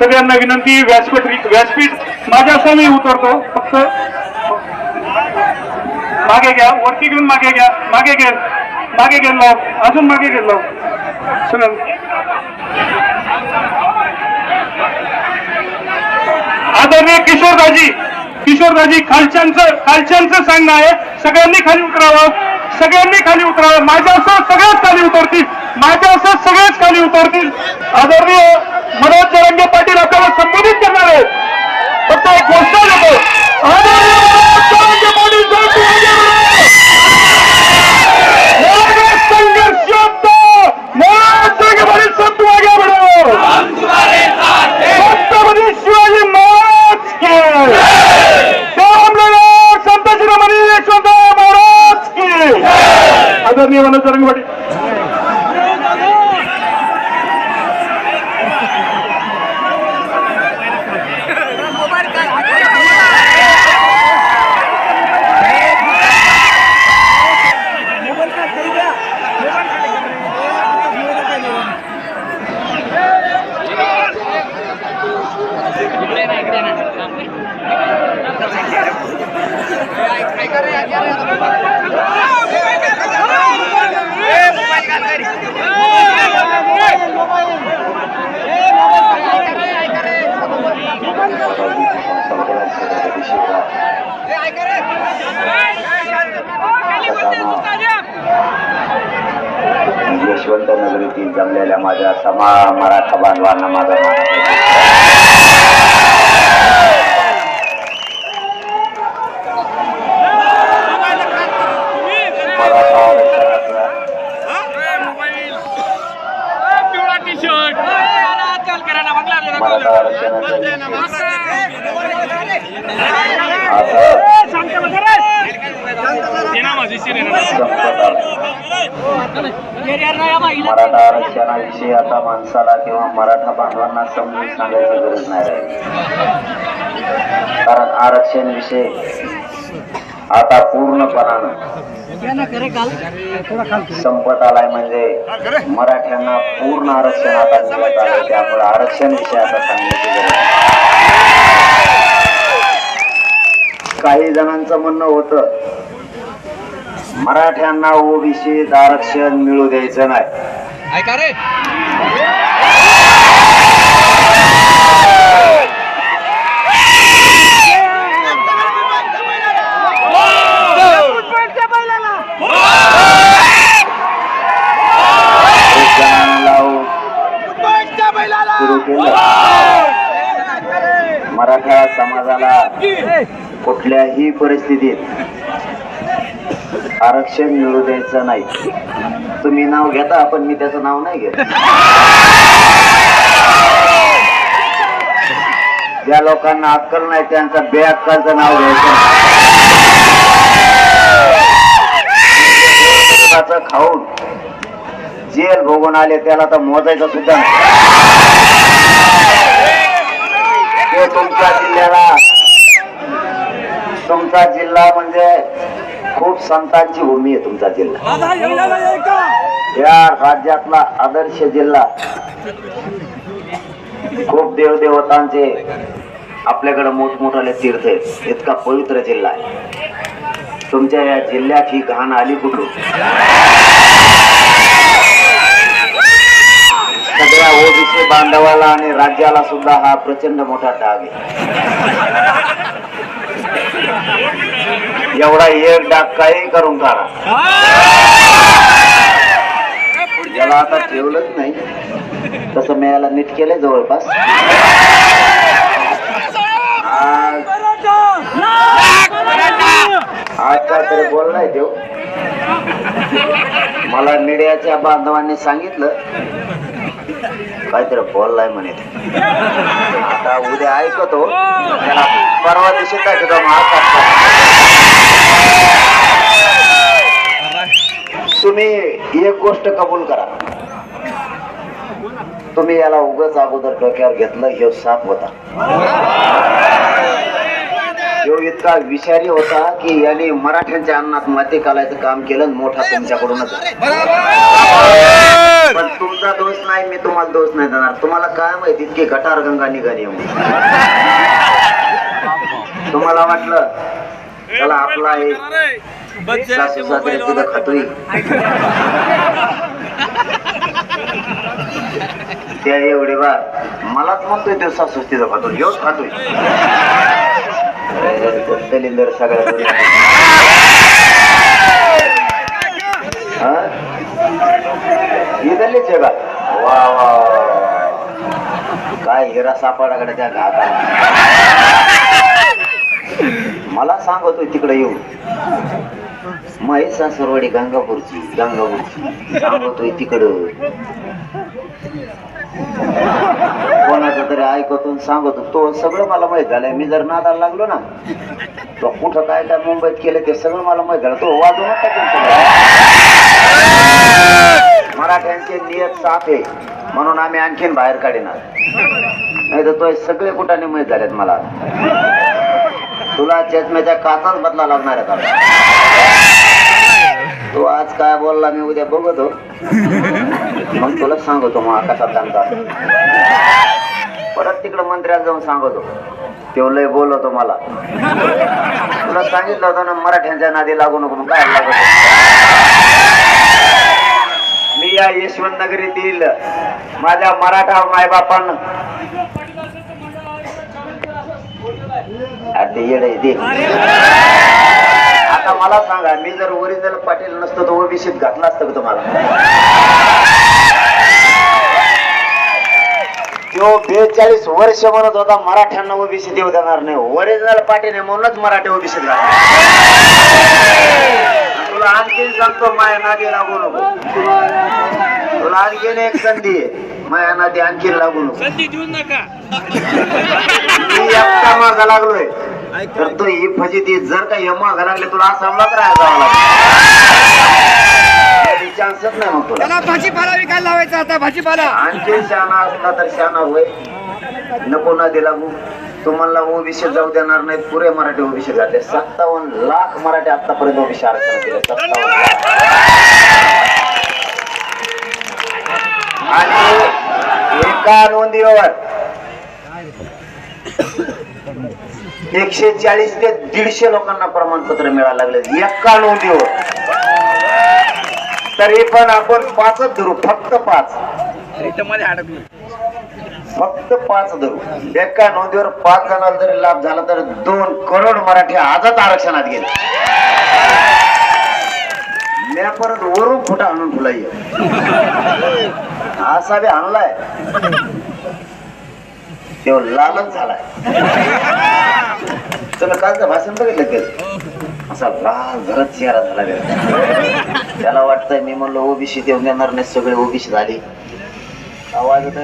सगळ्यांना विनंती व्यासपीठ व्यासपीठ माझ्या असं मी उतरतो. फक्त मागे घ्या वरती घेऊन मागे घ्या मागे घे मागे गेलो अजून मागे घेऊन लाव. सगळं. आदरणीय किशोरदाजी किशोरदाजी खालच्यांचं खालच्यांचं सांगणं आहे सगळ्यांनी खाली उतरावं सगळ्यांनी खाली उतरावं. माझ्या असं सगळेच खाली उतरतील माझ्यासह सगळेच खाली उतरतील. आदरणीय पाटील आपल्याला संबोधित करणार आहेत फक्त एक गोष्ट देतो आदरणीय मनोज जरांगे शिवाजी महाराज के संत शिरोमणी महाराज की आदरणीय मनोज यशवंत जमलेल्या माझ्या समा मराठा बांधवांना माझा मान. मराठा आरक्षणाचा मराठा आरक्षणाचा मराठा आरक्षणाविषयी आता माणसाला किंवा सर्वांना समजून सांगायची गरज नाही कारण आरक्षण विषय आता पूर्णपणानं संपत आलाय म्हणजे मराठ्यांना पूर्ण आरक्षण आता मिळत आलं त्यामुळे आरक्षण विषय आता सांगण्याची गरज काही जणांचं म्हणणं होतं मराठ्यांना ओबीसीत आरक्षण मिळू द्यायचं नाही ऐका रे एक जणांना लावून सुरू केलं मराठा समाजाला कुठल्याही परिस्थितीत आरक्षण मिळू द्यायचं नाही. तुम्ही नाव घेता पण मी त्याचं नाव नाही घेत. ज्या लोकांना अक्कल नाही त्यांचा बेअक्कलचं नाव घ्यायचं खाऊन जेल भोगून आले त्याला तर मोजायचं सुद्धा नाही. ते तुमच्या जिल्ह्याला तुमचा जिल्हा म्हणजे खूप संतांची भूमी आहे तुमचा जिल्हा. या राज्यातला आदर्श जिल्हा. खूप देवदेवतांचे आपल्याकडे मोठमोठाले तीर्थ आहेत. इतका पवित्र जिल्हा आहे. तुमच्या या जिल्ह्यात ही घाण आली कुठून? सगळ्या ओबीसी बांधवाला आणि राज्याला सुद्धा हा प्रचंड मोठा डाग आहे. एवढा एक डाक काही करून काढा. ज्याला आता ठेवलंच नाही तसं याला नीट केलंय जवळपास. आज आज काय तरी बोललाय देव मला मीडियाच्या बांधवांनी सांगितलं. काहीतरी बोललाय म्हणे. ते. आता उद्या ऐकतो. त्याला परवा दिवशी दाखवतो मग आज काय. तुम्ही एक गोष्ट कबूल करा. तुम्ही याला उगाच अगोदर डोक्यावर घेतलं हे साप होता. तो इतका विषारी होता की याने मराठ्यांच्या अन्नात माती कालायचं काम केलं मोठा तुमच्याकडूनच पण तुमचा दोष नाही मी तुम्हाला दोष नाही देणार. तुम्हाला काय माहिती इतकी गटार गंगा निघाली तुम्हाला वाटलं चला आपला एक तिथं खातोय त्या एवढे बार मलाच म्हणतोय ते सासू तिथं खातो ह्योच खातोय दलिंदर सगळ्या हा? का वा वा. काय हिरा सापडाकडे त्या घाटाला. मला सांगतोय तिकडे येऊन. महेश सासरवाडी गंगापूरची गंगापूरची. सांगतोय तिकडं. कोणाचं तरी ऐकतो सांगतो तो सगळं मला माहीत झालंय. मी जर नादाला लागलो ना तो कुठं काय काय मुंबईत केलं ते सगळं मला माहीत झालं. तो वाजवून टाकेल मराठ्यांचे नियत साफ आहे. म्हणून आम्ही आणखीन बाहेर काढणार. नाही तर तो सगळे कुठाने माहीत झालेत मला. तुला चष्म्याच्या काचाच बदला लागणार आहे तू आज काय बोलला मी उद्या बघतो. मग तुला सांगतो मग कसा त्यांचा परत तिकडं मंत्र्याला जाऊन सांगतो. तो लय बोलवतो मला. तुला सांगितलं होतं ना मराठ्यांच्या नादी लागू नको मग काय लागतो मी या यशवंत नगरीतील माझ्या मराठा मायबापांना ते येडं आहे ते. आता मला सांगा मी जर ओरिजिनल पाटील नसतो तर ओबीसीत घातला असतं का तुम्हाला? तो बेचाळीस वर्ष म्हणत होता मराठ्यांना ओबीसी देऊ देणार नाही. ओरिजिनल पाटील आहे म्हणूनच मराठी ओबीसीत घातला. तुला आणखीन सांगतो माया नादी लागू नको. तुला आणखीन एक संधी माया नादी आणखीन लागू नको. संधी देऊ नका. मी एकटा मागा लागलोय. तर तू ही फजिती जर का हे मागा लागले तुला आसामलाच राहायला जावं लागेल. चान्सच नाही मग तुला. त्याला भाजीपाला विकायला लावायचा आता भाजीपाला. आणखी शहाणा असला तर शहाणा होय. नको ना दिला भाऊ. तुम्हाला ओबीसी जाऊ देणार नाहीत पुरे मराठी ओबीसी घातले सत्तावन्न लाख मराठी आतापर्यंत ओबीसी आरक्षण दिले. सत्तावन्न आणि एका नोंदीवर एकशे चाळीस ते दीडशे लोकांना प्रमाणपत्र मिळायला लागले एका नोंदीवर तरी पण आपण पाचच धरू. फक्त पाच. फक्त पाच धरू. एका नोंदीवर पाच जणांना जरी लाभ झाला तर दोन करोड मराठी आजच आरक्षणात गेले. मी परत वरून फुटा आणून फुलाई असा बी आणलाय तो लालच झालाय. तुम्ही कालचं भाषण बघितलं का? असा लाल झरत चेहरा झाला. त्याला वाटतंय मी म्हणलो ओबीसी देऊन देणार नाही सगळे ओबीसी झाली. आवाज येत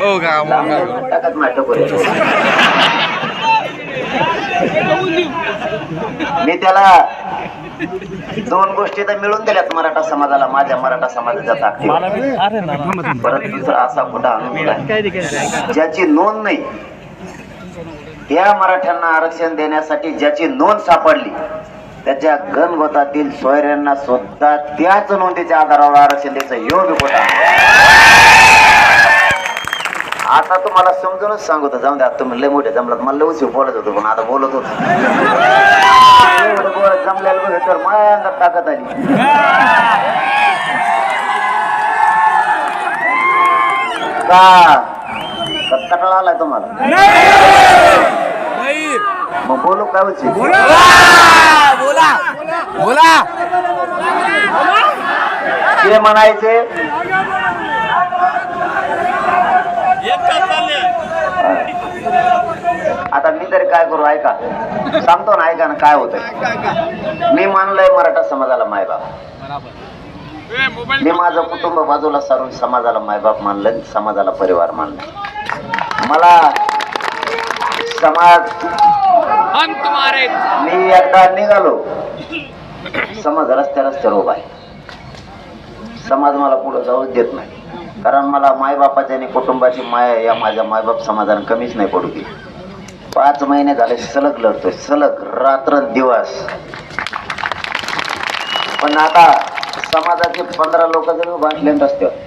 हो का? टाकत नाही. मी त्याला दोन गोष्टी तर मिळून दिल्यात मराठा समाजाला माझ्या मराठा समाजाच्या ताकदीवर. परत दुसरा असा कुठं दिलाय. ज्याची नोंद नाही त्या मराठ्यांना आरक्षण देण्यासाठी ज्याची नोंद सापडली त्याच्या गणगोतातील सोयऱ्यांना सुद्धा त्याच नोंदीच्या आधारावर आरक्षण द्यायचं योग्य कुठं आता तुम्हाला समजूनच सांगतो जाऊन द्या. तुम्ही लय मोठे जमलात. मला लय उशीर बोलत होतो पण आता बोलत होतो. एवढं बोलत जमलेलं बघ तर अंगात ताकद आली. का? कट्टाळा आलाय तुम्हाला? मग बोलू काय उची बोला. बोला. ते म्हणायचे आता मी तरी काय करू ऐका. सांगतो ना ऐका ना काय होतंय. मी मानलंय मराठा समाजाला मायबाप. मी माझं कुटुंब बाजूला सारून समाजाला मायबाप मानलं समाजाला परिवार मानलं मला समाज मी एकदा निघालो. समाज रस्त्या रस्त्यावर उभा आहे. समाज मला पुढे जाऊच देत नाही. कारण मला मायबापाची आणि कुटुंबाची माया या माझ्या मायबाप समाजाने कमीच नाही पडू दिली. पाच महिने झाले सलग लढतोय सलग रात्र दिवस. पण आता समाजाचे पंधरा लोक जरी उभाटले रस्त्यावर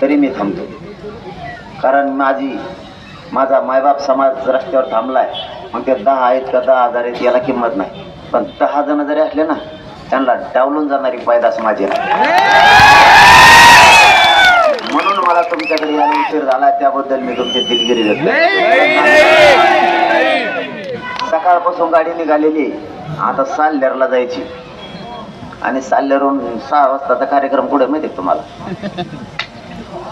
तरी मी थांबतो कारण माझी माझा मायबाप समाज रस्त्यावर थांबलाय मग ते दहा आहेत का दहा हजार आहेत याला किंमत नाही. पण दहा जण जरी असले ना त्यांना डावलून जाणारी पायदास माझी नाही म्हणून मला तुमच्याकडे यायला उशीर झाला त्याबद्दल मी तुमची दिलगिरी व्यक्त करतो. सकाळपासून गाडी निघालेली आता साल्हेरला जायची. आणि साल्हेरहून सहा वाजताचा कार्यक्रम कुठे माहिती आहे तुम्हाला?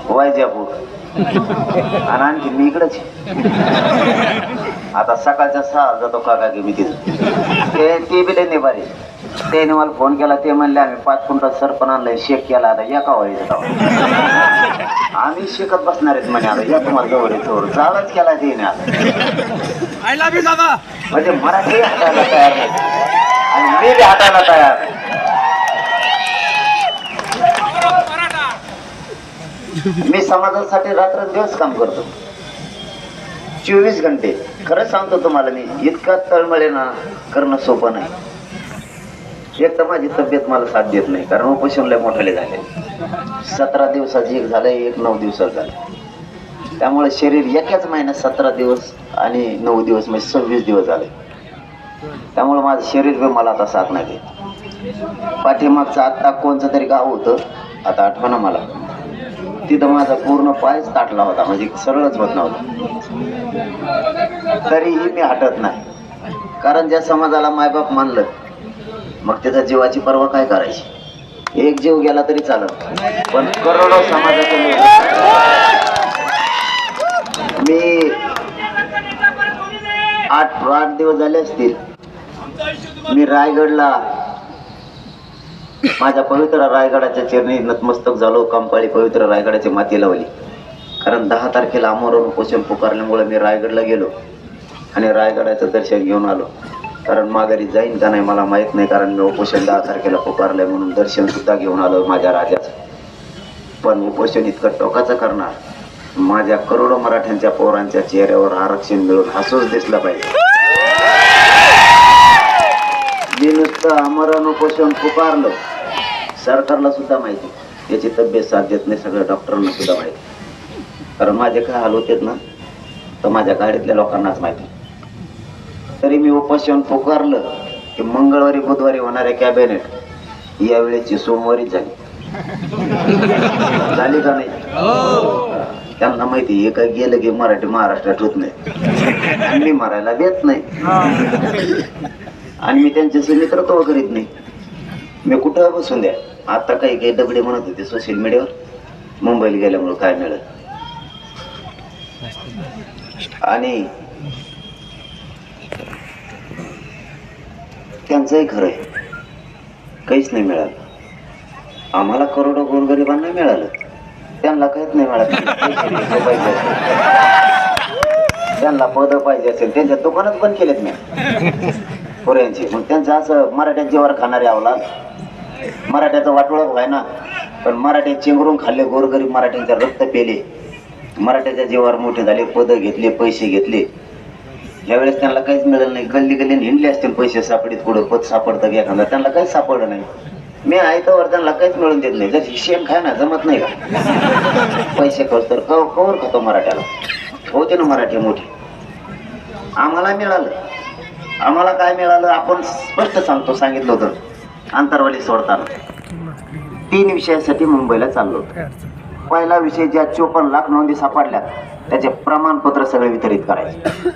वैजापूर. आणि आणखी मी इकडच आता सकाळच्या सहा जातो काका की मी तिथं ते ते बी लय निभारी त्याने मला फोन केला ते म्हणले आम्ही पाच क्विंटल सरपण आणलंय शेक केला आता या का व्हायचं का आम्ही शिकत बसणार आहेत म्हणे आता या तुम्हाला जवळ जवळ जाळच केला त्याने आता. आय लव्ह यू दादा. म्हणजे मराठी हातायला तयार नाही. आणि मी बी हातायला तयार नाही. मी समाजासाठी रात्र दिवस काम करतो. चोवीस घंटे. खरं सांगतो तुम्हाला मी इतका तळमळे ना करणं सोपं नाही. एक तर माझी तब्येत मला साथ देत नाही कारण उपोषण लय मोठाले झाले. सतरा दिवसाची एक झालं एक नऊ दिवसात झालं त्यामुळे शरीर एकाच महिन्यात सतरा दिवस आणि नऊ दिवस म्हणजे सव्वीस दिवस झाले. त्यामुळे माझं शरीर बी मला आता साथ नाही देत. पाठीमागचं आत्ता कोणचं तरी गाव होतं आता आठवणं मला. तिथं माझा पूर्ण पायच ताटला होता म्हणजे सरळच होत नव्हता. तरीही मी हटत नाही. कारण ज्या समाजाला मायबाप मानलं मग त्याच्या जीवाची पर्वा काय करायची? एक जीव गेला तरी चालत पण करोडो समाजाचे मी आठ आठ दिवस झाले असतील. मी रायगडला माझ्या पवित्र रायगडाच्या चिरणी नतमस्तक झालो कंपाळी पवित्र रायगडाची माती लावली. कारण दहा तारखेला अमोरवर पोषण पुकारल्यामुळे मी रायगडला गेलो आणि रायगडाचं दर्शन घेऊन आलो. कारण माघारी जाईन का नाही मला माहीत नाही कारण मी उपोषण दहा तारखेला पुकारलंय म्हणून दर्शन सुद्धा घेऊन आलो माझ्या राजाचं पण उपोषण इतकं टोकाचं करणार. माझ्या करोडो मराठ्यांच्या पोरांच्या चेहऱ्यावर आरक्षण मिळून हसूच दिसलं पाहिजे. मी नुसतं आमरण उपोषण पुकारलं. सरकारला सुद्धा माहिती. याची तब्येत साथ देत नाही सगळ्या डॉक्टरांना सुद्धा माहिती. कारण माझे काय हाल होतेत ना तर माझ्या गाडीतल्या लोकांनाच माहिती. तरी मी उपोषण पुकारलं की मंगळवारी बुधवारी होणाऱ्या कॅबिनेट यावेळेची सोमवारीच झाली. झाली का नाही? त्यांना माहिती हे काय गेलं की मराठी महाराष्ट्रात होत नाही. आणि मी मरायला देत नाही. आणि मी त्यांच्याशी मित्रत्व करीत नाही. मी कुठं बसून द्या? आता काही काही दगडे म्हणत होते सोशल मीडियावर मुंबईला गेल्यामुळे काय मिळत आणि त्यांचंही खरं आहे. काहीच नाही मिळालं. आम्हाला करोडो गोरगरिबांना मिळालं. त्यांना काहीच नाही मिळालं. पैसे पाहिजे असेल. त्यांना पदं पाहिजे असेल त्यांच्या दुकानात पण केलेत मी. पुऱ्यांची. मग त्यांचं असं मराठ्या जीवावर खाणारे आवला. मराठ्याचं वाटोळं व्हाय ना. पण मराठे चिंगरून खाल्ले गोरगरीब मराठ्यांचं रक्त पेले. मराठ्याच्या जीवावर मोठे झाले पदं घेतले पैसे घेतले. यावेळेस त्यांना काहीच मिळालं नाही गल्ली गल्ली हिंडले असतील पैसे सापडीत कुठं पत सापडतं की एखादा त्यांना काहीच सापडलं नाही. मी आयतावर त्यांना काहीच मिळून देत नाही. जर शेण खाय ना जमत नाही का? पैसे खर्च तर कव कवर खातो मराठ्याला. होते ना मराठी मोठी. आम्हाला मिळालं. आम्हाला काय मिळालं? आपण स्पष्ट सांगतो सांगितलं होतं. अंतरवाली सोडताना. तीन विषयासाठी मुंबईला चाललो होतो. पहिला विषय ज्या चोपन्न लाख नोंदी सापडल्या त्याचे प्रमाणपत्र सगळे वितरित करायचे.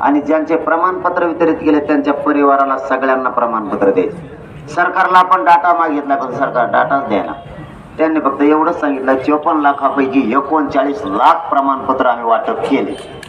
आणि ज्यांचे प्रमाणपत्र वितरित केले त्यांच्या परिवाराला सगळ्यांना प्रमाणपत्र द्यायचे सरकारला आपण डाटा मागितला पण सरकार डाटाच द्यायला त्यांनी फक्त एवढंच सांगितलं चोपन्न लाखापैकी एकोणचाळीस लाख प्रमाणपत्र आम्ही वाटप केले.